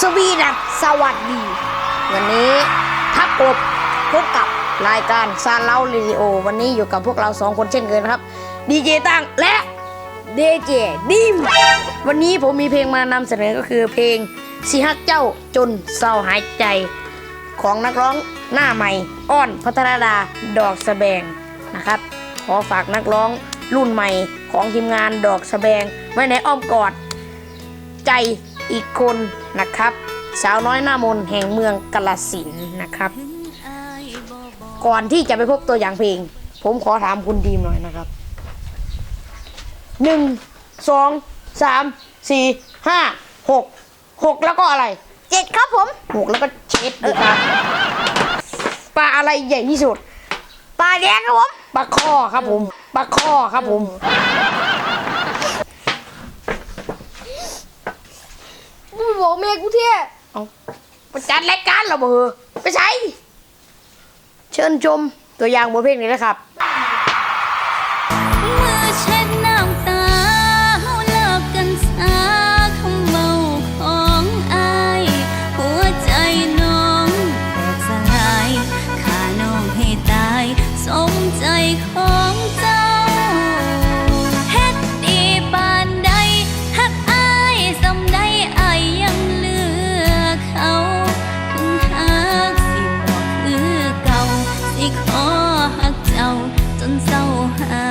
สวีดัสสวัสดี วันนี้ทับกบพบกับรายการซาเล้าเรดิโอ วันนี้อยู่กับพวกเราสองคนเช่นเคยนะครับดีเจตั้งและเดเจดิมวันนี้ผมมีเพลงมานำเสนอก็คือเพลงสิฮักเจ้าจนเศร้าหายใจ ของนักร้องหน้าใหม่อ้อนพัทรดาดอกสแบงนะครับ ขอฝากนักร้องรุ่นใหม่ของทีมงานดอกสแบงไว้ในอ้อมกอดใจ อีกคนนะครับ สาวน้อยหน้ามนต์แห่งเมืองกาลสินธุ์นะครับ ก่อนที่จะไปพบตัวอย่างเพลง ผมขอถามคุณดีมหน่อยนะครับหนึ่งสองสามสี่ห้าหกหกแล้วก็อะไรเจ็ดครับผมหกแล้วก็เช็ดดูครับปลาอะไรใหญ่ที่สุดปลาแดงครับผมปลาข้อครับผมปลาข้อครับผมมึงบอ กเมียกูเท่เอาไปจัดรายการเหราเบอร์ไปใช้ เชิญชมตัวอย่างบทเพลงนี้นะครับ 早安